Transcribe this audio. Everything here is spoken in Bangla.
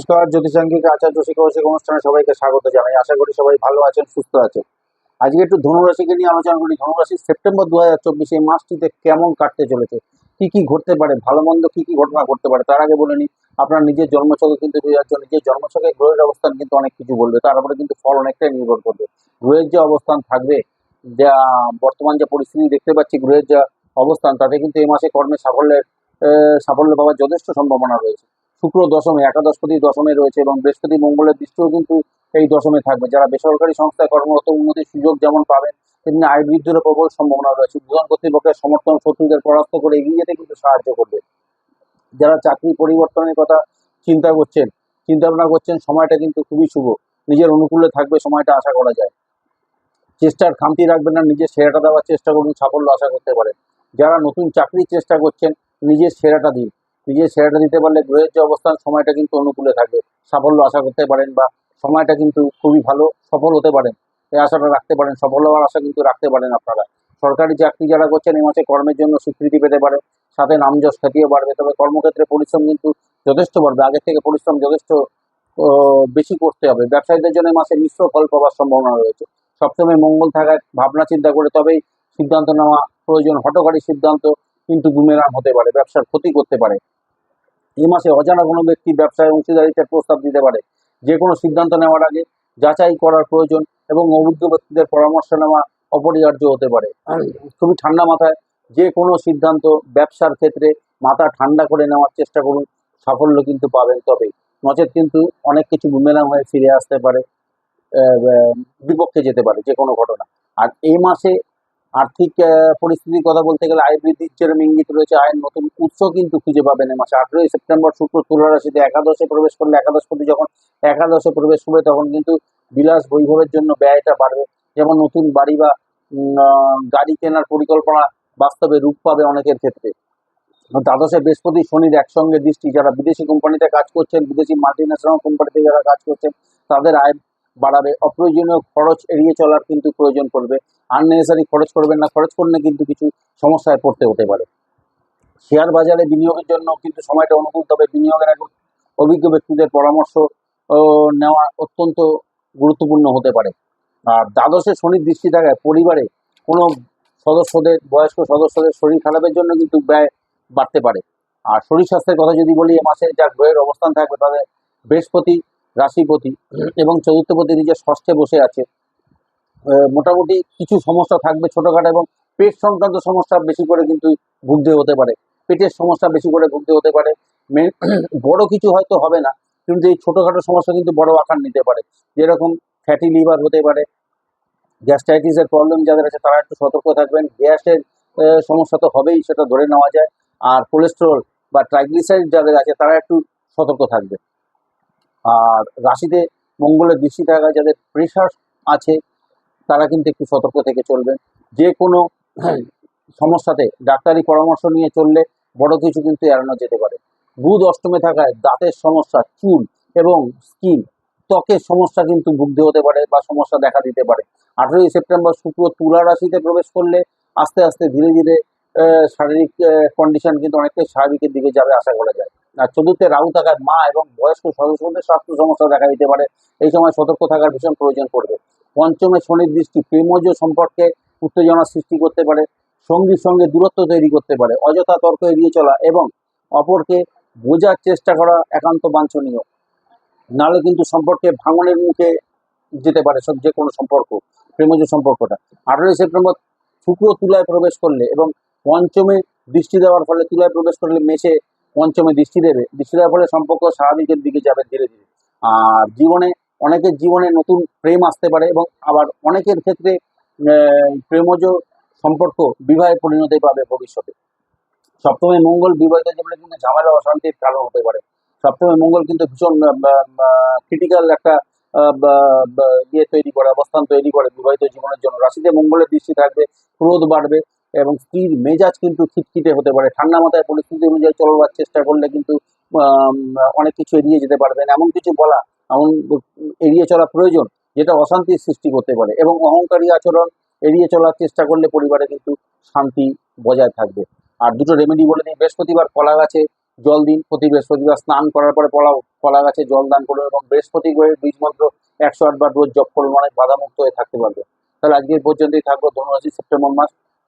নমস্কার, জ্যোতিষাঙ্গিক আচার্য শিক্ষক অনুষ্ঠানে সবাইকে স্বাগত জানাই। আশা করি সবাই ভালো আছেন, সুস্থ আছেন। আজকে একটু ধনুরাশিকে নিয়ে আলোচনা করি। ধনুরাশি সেপ্টেম্বর দু হাজার চব্বিশে এই মাসটিতে কেমন কাটতে চলেছে? কি কি ঘটতে পারে? ভালো মন্দ কি কি ঘটনা ঘটতে পারে? তার আগে বলে নিই আপনার নিজের জন্মছকে কিন্তু নিজের জন্মছকে গ্রহের অবস্থান কিন্তু অনেক কিছু বলবে। তার উপরে কিন্তু ফল অনেকটাই নির্ভর করবে। গ্রহের যে অবস্থান থাকবে, যা বর্তমান যে পরিস্থিতি দেখতে পাচ্ছি, গ্রহের যা অবস্থান, তাতে কিন্তু এই মাসে কর্মে সাফল্যের সাফল্য পাওয়ার যথেষ্ট সম্ভাবনা রয়েছে। শুক্র দশমে, একাদশপতি দশমে রয়েছে এবং বৃহস্পতি মঙ্গলের দৃষ্টিও কিন্তু এই দশমে থাকবে। যারা বেসরকারি সংস্থায় কর্মরত, উন্নতির সুযোগ যেমন পাবেন, তেমনি আয় বৃদ্ধির প্রবল সম্ভাবনা রয়েছে। বুধন কর্তৃপক্ষের সমর্থন শত্রুদের পরাস্ত করে এগিয়ে যেতে কিন্তু সাহায্য করবে। যারা চাকরি পরিবর্তনের কথা চিন্তা করছেন, চিন্তা ভাবনা করছেন, সময়টা কিন্তু খুবই শুভ। নিজের অনুকূলে থাকবে সময়টা, আশা করা যায়। চেষ্টার খামতি রাখবেন না, নিজের সেরাটা দেওয়ার চেষ্টা করুন, সাফল্য আশা করতে পারেন। যারা নতুন চাকরির চেষ্টা করছেন, নিজের সেরাটা দিন। নিজের সেরাটা দিতে পারলে গ্রহের যে অবস্থান, সময়টা কিন্তু অনুকূলে থাকবে সাফল্য আশা করতে পারেন বা সময়টা কিন্তু খুবই ভালো, সফল হতে পারেন। এই আশাটা রাখতে পারেন, সফল হওয়ার আশা কিন্তু রাখতে পারেন আপনারা। সরকারি চাকরি যারা করছেন, এই মাসে কর্মের জন্য স্বীকৃতি পেতে পারে, সাথে নামযশ খ্যাতিও বাড়বে তবে কর্মক্ষেত্রে পরিশ্রম কিন্তু যথেষ্ট বাড়বে। আগের থেকে পরিশ্রম যথেষ্ট বেশি করতে হবে। ব্যবসায়ীদের জন্য মাসে মিশ্র ফল পাওয়ার সম্ভাবনা রয়েছে। সপ্তমে মঙ্গল থাকায় ভাবনা, চিন্তা করে তবেই সিদ্ধান্ত নেওয়া প্রয়োজন। হটকারী সিদ্ধান্ত কিন্তু বুমেরাং হতে পারে, ব্যবসার ক্ষতি করতে পারে। এই মাসে অজানা কোনো ব্যক্তি ব্যবসায় অংশীদারিত্বের প্রস্তাব দিতে পারে? যে কোনো সিদ্ধান্ত নেওয়ার আগে যাচাই করার প্রয়োজন এবং অভিজ্ঞ ব্যক্তিদের পরামর্শ নেওয়া অপরিহার্য হতে পারে। খুবই ঠান্ডা মাথায় যে কোনো সিদ্ধান্ত ব্যবসার ক্ষেত্রে মাথা ঠান্ডা করে নেওয়ার চেষ্টা করুন, সাফল্য কিন্তু পাবেন তবেই। নচেত কিন্তু অনেক কিছু বুমেরাং হয়ে ফিরে আসতে পারে বিপক্ষে যেতে পারে যে কোনো ঘটনা। আর এই মাসে আর্থিক পরিস্থিতির কথা বলতে গেলে আয় বৃদ্ধির যেরকম ইঙ্গিত রয়েছে। আয়ের নতুন উৎস কিন্তু খুঁজে পাবেন এই মাসে। আঠেরোই সেপ্টেম্বর শুক্র তুলা রাশিতে একাদশে প্রবেশ করলে একাদশপতি যখন একাদশে প্রবেশ করবে, তখন কিন্তু বিলাস বৈভবের জন্য ব্যয়টা বাড়বে। যেমন নতুন বাড়ি বা গাড়ি কেনার পরিকল্পনা বাস্তবে রূপ পাবে অনেকের ক্ষেত্রে। দ্বাদশে বৃহস্পতি শনির একসঙ্গে দৃষ্টি। যারা বিদেশি কোম্পানিতে কাজ করছেন, বিদেশি মাল্টি ন্যাশনাল কোম্পানিতে যারা কাজ করছেন, তাদের আয় বাড়াবে, অপ্রয়োজনীয় খরচ এড়িয়ে চলার কিন্তু প্রয়োজন পড়বে। আননেসারি খরচ করবেন না, খরচ করলে কিন্তু কিছু সমস্যায় পড়তে হতে পারে। শেয়ার বাজারে বিনিয়োগের জন্য কিন্তু সময়টা অনুকূল, তবে বিনিয়োগের আগে অভিজ্ঞ ব্যক্তিদের পরামর্শ নেওয়া অত্যন্ত গুরুত্বপূর্ণ হতে পারে। আর দ্বাদশে শনির দৃষ্টি থাকায় পরিবারে কোনো সদস্যদের, বয়স্ক সদস্যদের শরীর খারাপের জন্য কিন্তু ব্যয় বাড়তে পারে। আর শরীর স্বাস্থ্যের কথা যদি বলি, এ মাসে যা গ্রহের অবস্থান থাকবে তাদের বৃহস্পতি রাশিপতি এবং চতুর্থপতি নিজের ষষ্ঠে বসে আছে। মোটামুটি কিছু সমস্যা থাকবে ছোটখাটো এবং পেট সংক্রান্ত সমস্যা বেশি করে কিন্তু ভুগতে হতে পারে। পেটের সমস্যা বেশি করে ভুগতে হতে পারে। বড় কিছু হয়তো হবে না, কিন্তু এই ছোটখাটো সমস্যা কিন্তু বড় আকার নিতে পারে। যেরকম ফ্যাটি লিভার হতে পারে গ্যাস্ট্রাইটিসের প্রবলেম যাদের আছে তারা একটু সতর্ক থাকবেন। গ্যাসের সমস্যা তো হবেই, সেটা ধরে নেওয়া যায়। আর কোলেস্টেরল বা ট্রাইগ্লিসাইড যাদের আছে তারা একটু সতর্ক থাকবে। আর রাশিতে মঙ্গলের দৃষ্টি থাকা যাদের প্রেশার আছে, তারা কিন্তু একটু সতর্ক থেকে চলবেন। যে কোনো সমস্যাতে ডাক্তারি পরামর্শ নিয়ে চললে বড় কিছু কিন্তু এড়ানো যেতে পারে। বুধ অষ্টমে থাকায় দাঁতের সমস্যা, চুল এবং স্কিন ত্বকের সমস্যা কিন্তু ভুগতে হতে পারে বা সমস্যা দেখা দিতে পারে। আঠেরোই সেপ্টেম্বর শুক্র তুলা রাশিতে প্রবেশ করলে আস্তে আস্তে ধীরে ধীরে শারীরিক কন্ডিশন কিন্তু অনেকটাই স্বাভাবিকের দিকে যাবে আশা করা যায়। আর চতুর্থে রাহু থাকায় মা এবং বয়স্ক সদস্যদের স্বাস্থ্য সমস্যা দেখা দিতে পারে। এই সময় সতর্ক থাকার ভীষণ প্রয়োজন পড়বে। পঞ্চমে শনির দৃষ্টি প্রেমজ সম্পর্কে উত্তেজনা সৃষ্টি করতে পারে। সঙ্গীর সঙ্গে দূরত্ব তৈরি করতে পারে। অযথা তর্ক এড়িয়ে চলা এবং অপরকে বোঝার চেষ্টা করা একান্ত বাঞ্ছনীয়। নাহলে কিন্তু সম্পর্কে ভাঙনের মুখে যেতে পারে সব যে কোনো সম্পর্ক, প্রেমজ সম্পর্কটা। আঠেরোই সেপ্টেম্বর শুক্র তুলায় প্রবেশ করলে এবং পঞ্চমে দৃষ্টি দেওয়ার ফলে তুলায় প্রবেশ করলে মেশে পঞ্চমে দৃষ্টি দেবে। দৃষ্টি দেওয়ার ফলে সম্পর্ক স্বাভাবিকের দিকে যাবে ধীরে ধীরে। আর জীবনে অনেকের জীবনে নতুন প্রেম আসতে পারে এবং আবার অনেকের ক্ষেত্রে প্রেমজ সম্পর্ক বিবাহে পরিণতি পাবে ভবিষ্যতে। সপ্তমে মঙ্গল বিবাহিত জীবনে কিন্তু ঝামেলা অশান্তির কারণ হতে পারে। সপ্তমে মঙ্গল কিন্তু ভীষণ ক্রিটিক্যাল একটা ইয়ে তৈরি করে, অবস্থান তৈরি করে বিবাহিত জীবনের জন্য। রাশিতে মঙ্গলের দৃষ্টি থাকবে, ক্রোধ বাড়বে এবং স্ত্রীর মেজাজ কিন্তু খিটখিটে হতে পারে। ঠান্ডা মাথায় পরিস্থিতি অনুযায়ী চলবার চেষ্টা করলে কিন্তু অনেক কিছু এড়িয়ে যেতে পারবেন এমন কিছু বলা, এমন এড়িয়ে চলা প্রয়োজন যেটা অশান্তির সৃষ্টি করতে পারে এবং অহংকারী আচরণ এড়িয়ে চলার চেষ্টা করলে পরিবারে কিন্তু শান্তি বজায় থাকবে। আর দুটো রেমেডি বলে দিই। বৃহস্পতিবার কলা গাছে জল দিন। প্রতি বৃহস্পতিবার স্নান করার পরে কলা কলা গাছে জল দান করুন এবং বৃহস্পতি গ্রহের বীজ মন্ত্র একশো আটবার রোজ জপ করুন। অনেক বাধামুক্ত হয়ে থাকতে পারবে। তাহলে আজকের পর্যন্তই থাকব ধনুরাশি সেপ্টেম্বর মাস।